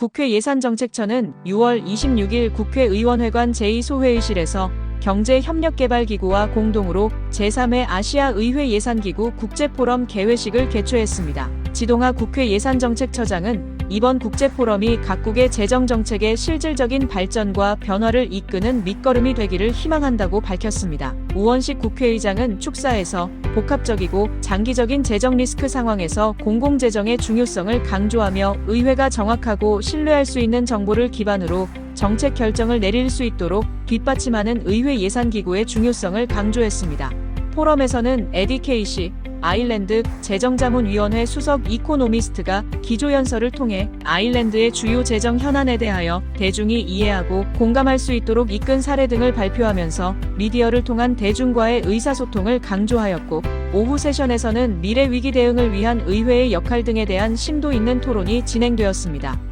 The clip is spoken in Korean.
국회 예산정책처는 6월 26일 국회의원회관 제2소회의실에서 경제협력개발기구와 공동으로 제3회 아시아의회 예산기구 국제포럼 개회식을 개최했습니다. 지동아 국회 예산정책처장은 이번 국제포럼이 각국의 재정정책의 실질적인 발전과 변화를 이끄는 밑거름이 되기를 희망한다고 밝혔습니다. 우원식 국회의장은 축사에서 복합적이고 장기적인 재정 리스크 상황에서 공공재정의 중요성을 강조하며 의회가 정확하고 신뢰할 수 있는 정보를 기반으로 정책 결정을 내릴 수 있도록 뒷받침하는 의회 예산기구의 중요성을 강조했습니다. 포럼에서는 에디 케이시 아일랜드 재정자문위원회 수석 이코노미스트가 기조연설을 통해 아일랜드의 주요 재정 현안에 대하여 대중이 이해하고 공감할 수 있도록 이끈 사례 등을 발표하면서 미디어를 통한 대중과의 의사소통을 강조하였고 오후 세션에서는 미래 위기 대응을 위한 의회의 역할 등에 대한 심도 있는 토론이 진행되었습니다.